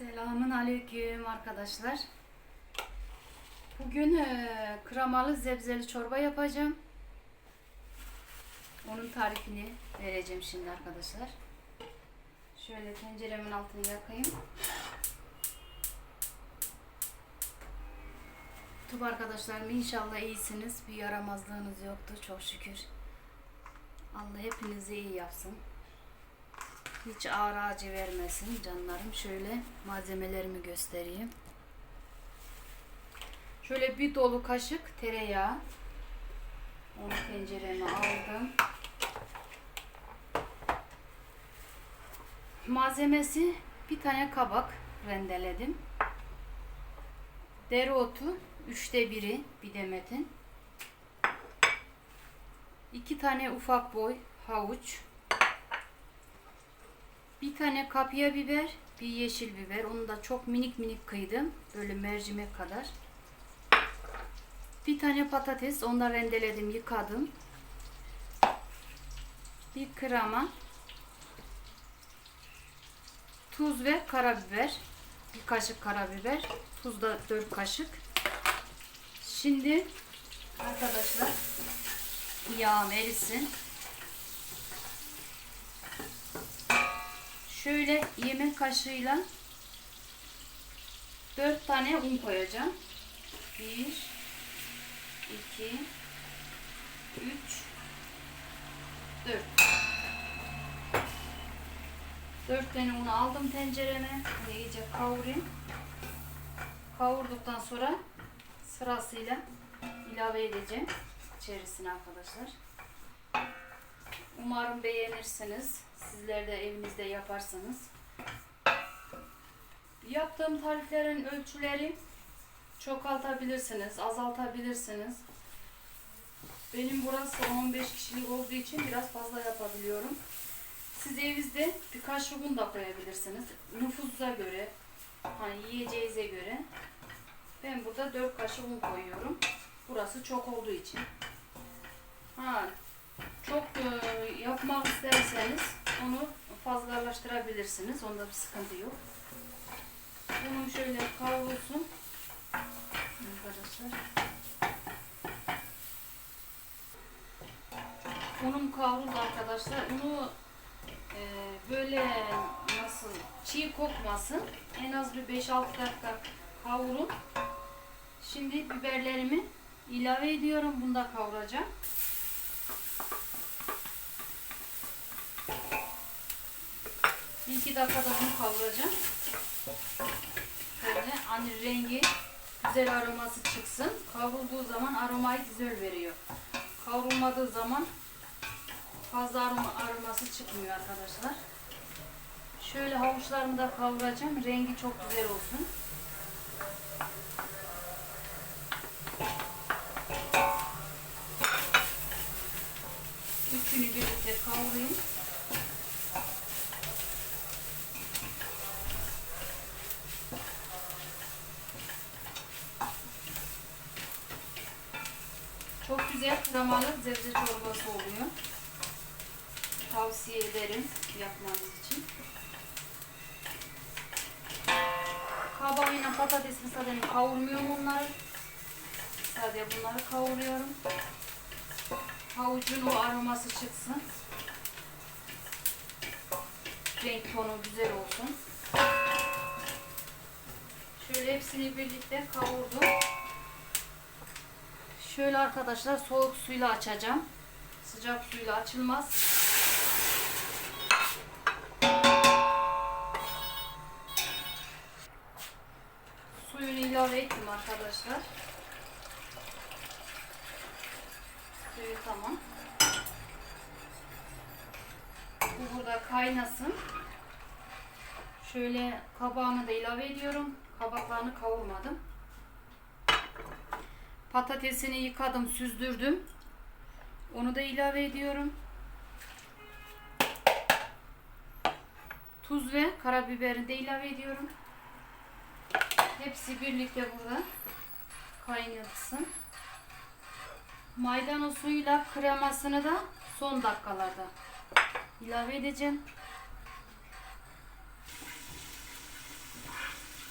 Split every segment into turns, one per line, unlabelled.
Selamun aleyküm arkadaşlar. Bugün eee, kremalı zebzeli çorba yapacağım. Onun tarifini vereceğim şimdi arkadaşlar. Şöyle tenceremin altını yakayım. Tüm arkadaşlarım inşallah iyisiniz. Bir yaramazlığınız yoktu çok şükür. Allah hepinizi iyi yapsın. Hiç ağır acı vermesin canlarım. Şöyle malzemelerimi göstereyim. Şöyle bir dolu kaşık tereyağı. Onu tencereme aldım. Malzemesi bir tane kabak rendeledim. Dereotu üçte biri bir demetin. İki tane ufak boy havuç. Bir tane kapya biber, bir yeşil biber. Onu da çok minik minik kıydım. Böyle mercimek kadar. Bir tane patates, onu da rendeledim, yıkadım. Bir krema. Tuz ve karabiber. Bir kaşık karabiber. Tuz da 4 kaşık. Şimdi arkadaşlar yağım erisin. Şöyle yemek kaşığıyla 4 tane un koyacağım. 1 2 3 4 4 tane unu aldım tencereme. İyice kavurayım. Kavurduktan sonra sırasıyla ilave edeceğim içerisine arkadaşlar. Umarım beğenirsiniz. Sizler de evinizde yaparsanız. Yaptığım tariflerin ölçüleri çoğaltabilirsiniz, azaltabilirsiniz. Benim burası 15 kişilik olduğu için biraz fazla yapabiliyorum. Siz evinizde birkaç un da koyabilirsiniz. Nüfusuza göre, hani yiyeceğinize göre. Ben burada 4 kaşık un koyuyorum. Burası çok olduğu için. Ha, çok e, yapmak isterseniz onu fazlalaştırabilirsiniz. Onda bir sıkıntı yok. Bunu şöyle kavrulsun. Arkadaşlar. Unum kavruldu arkadaşlar. Unu e, böyle nasıl çiğ kokmasın. En az bir 5-6 dakika kavurun. Şimdi biberlerimi ilave ediyorum. Bunu da kavuracağım. Bir iki dakikada bunu kavuracağım. Böyle hani rengi güzel aroması çıksın. Kavrulduğu zaman aromayı güzel veriyor. Kavrulmadığı zaman fazla aroma, aroması çıkmıyor arkadaşlar. Şöyle havuçlarımı da kavuracağım. Rengi çok güzel olsun. Üçünü birlikte kavurayım. Kremalı zebze çorbası oluyor. Tavsiye ederim yapmanız için. Kabağıyla patatesini zaten kavurmuyorum onları. Sadece bunları kavuruyorum. Havucun o aroması çıksın. Renk tonu güzel olsun. Şöyle hepsini birlikte kavurdum. Şöyle arkadaşlar soğuk suyla açacağım. Sıcak suyla açılmaz. Suyunu ilave ettim arkadaşlar. Suyu tamam. Bu burada kaynasın. Şöyle kabağını da ilave ediyorum. Kabaklarını kavurmadım. Patatesini yıkadım, süzdürdüm. Onu da ilave ediyorum. Tuz ve karabiberi de ilave ediyorum. Hepsi birlikte burada kaynasın. Maydanoz suyuyla kremasını da son dakikalarda ilave edeceğim.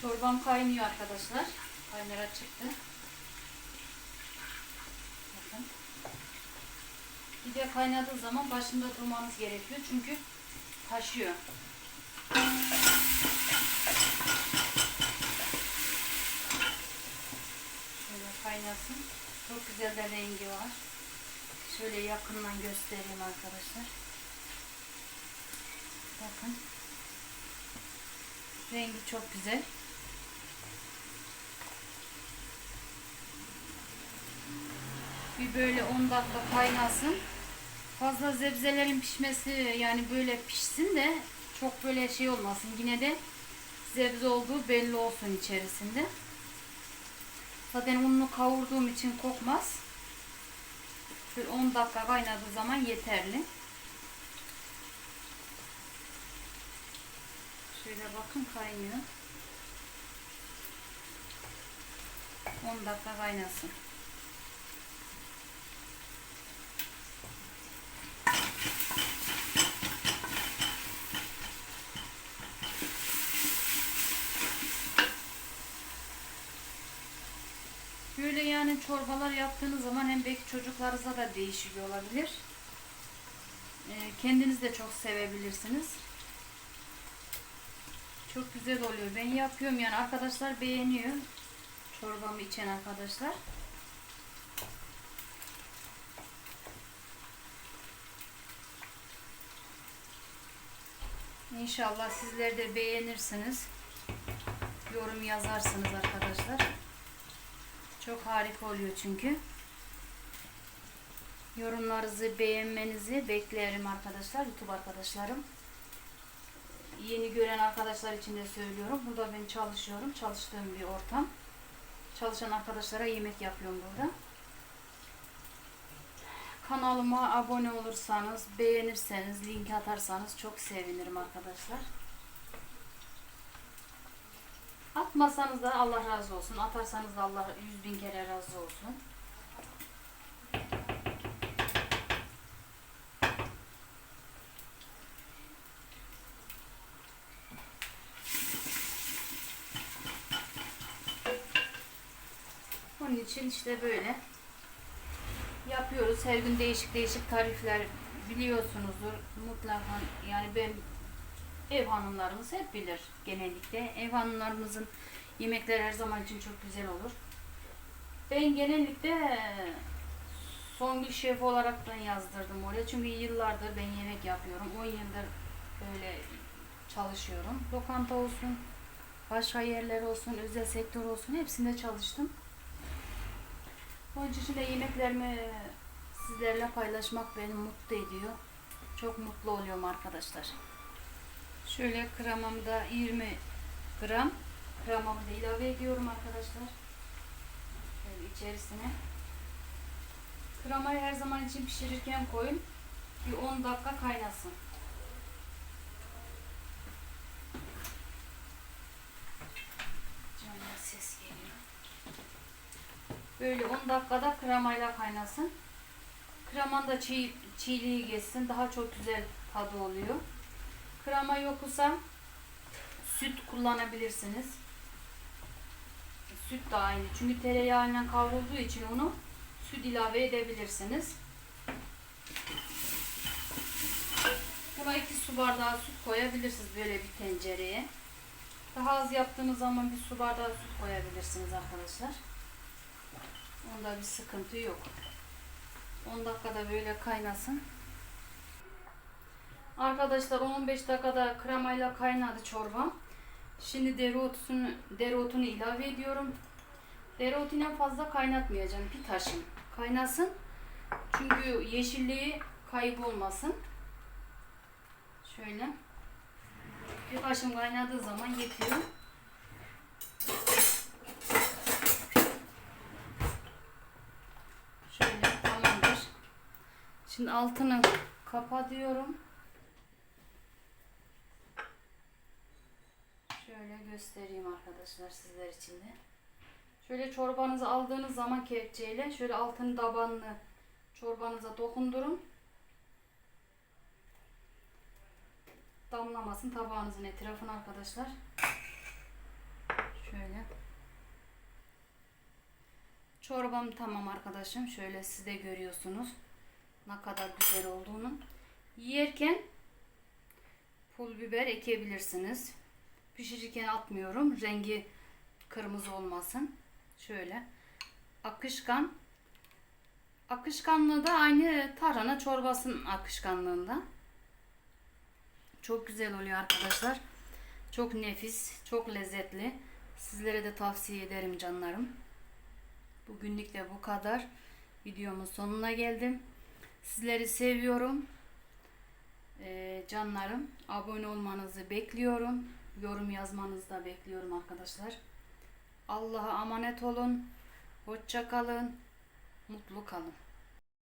Çorbam kaynıyor arkadaşlar. Kaynara çıktı. Bakın. Bir de kaynadığı zaman başında durmanız gerekiyor çünkü taşıyor. Şöyle kaynasın. Çok güzel de rengi var. Şöyle yakından göstereyim arkadaşlar. Bakın. Rengi çok güzel. Bir böyle 10 dakika kaynasın. Fazla zebzelerin pişmesi yani böyle pişsin de çok böyle şey olmasın. Yine de zebze olduğu belli olsun içerisinde. Zaten ununu kavurduğum için kokmaz. Şöyle 10 dakika kaynadığı zaman yeterli. Şöyle bakın kaynıyor. 10 dakika kaynasın. Yani çorbalar yaptığınız zaman hem belki çocuklarınıza da değişik olabilir. Ee, kendiniz de çok sevebilirsiniz. Çok güzel oluyor. Ben yapıyorum yani arkadaşlar beğeniyor. Çorbamı içen arkadaşlar. İnşallah sizler de beğenirsiniz. Yorum yazarsınız arkadaşlar. Harika oluyor çünkü. Yorumlarınızı, beğenmenizi beklerim arkadaşlar, YouTube arkadaşlarım. Yeni gören arkadaşlar için de söylüyorum. Burada ben çalışıyorum. Çalıştığım bir ortam. Çalışan arkadaşlara yemek yapıyorum burada. Kanalıma abone olursanız, beğenirseniz, link atarsanız çok sevinirim arkadaşlar. Atmasanız da Allah razı olsun. Atarsanız da Allah yüz bin kere razı olsun. Onun için işte böyle yapıyoruz. Her gün değişik değişik tarifler biliyorsunuzdur. Mutlaka yani ben ev hanımlarımız hep bilir genellikle. Ev hanımlarımızın yemekler her zaman için çok güzel olur. Ben genellikle Songül Şef olaraktan yazdırdım oraya. Çünkü yıllardır ben yemek yapıyorum. 10 yıldır böyle çalışıyorum. Lokanta olsun, başka yerler olsun, özel sektör olsun hepsinde çalıştım. Onun için de yemeklerimi sizlerle paylaşmak beni mutlu ediyor. Çok mutlu oluyorum arkadaşlar. Şöyle kremamda 20 gram kremamı da ilave ediyorum arkadaşlar. Şöyle içerisine. Kremayı her zaman için pişirirken koyun. Bir 10 dakika kaynasın. Camdan ses geliyor. Böyle 10 dakikada kremayla kaynasın. Kreman da çiğ, çiğliği geçsin. Daha çok güzel tadı oluyor. Krema yoksa süt kullanabilirsiniz. Süt de aynı. Çünkü tereyağıyla kavrulduğu için onu süt ilave edebilirsiniz. Buna 2 su bardağı süt koyabilirsiniz böyle bir tencereye. Daha az yaptığınız zaman bir su bardağı süt koyabilirsiniz arkadaşlar. Onda bir sıkıntı yok. 10 dakikada böyle kaynasın. Arkadaşlar 15 dakikada kremayla kaynadı çorbam. Şimdi dereotunu, dereotunu ilave ediyorum. Dereotunu fazla kaynatmayacağım. Bir taşım kaynasın. Çünkü yeşilliği kaybolmasın. Şöyle. Bir taşım kaynadığı zaman yetiyor. Şöyle tamamdır. Şimdi altını kapatıyorum. Şöyle göstereyim arkadaşlar sizler için de. Şöyle çorbanızı aldığınız zaman kepçeyle şöyle altını tabanını çorbanıza dokundurun. Damlamasın tabağınızın etrafına arkadaşlar. Şöyle. Çorbam tamam arkadaşım. Şöyle siz de görüyorsunuz. Ne kadar güzel olduğunu. Yerken pul biber ekebilirsiniz. Pişirirken atmıyorum. Rengi kırmızı olmasın. Şöyle. Akışkan. Akışkanlığı da aynı tarhana çorbasının akışkanlığında. Çok güzel oluyor arkadaşlar. Çok nefis, çok lezzetli. Sizlere de tavsiye ederim canlarım. Bugünlük de bu kadar. Videomun sonuna geldim. Sizleri seviyorum. Ee, canlarım abone olmanızı bekliyorum. Yorum yazmanızı da bekliyorum arkadaşlar. Allah'a emanet olun. Hoşça kalın. Mutlu kalın.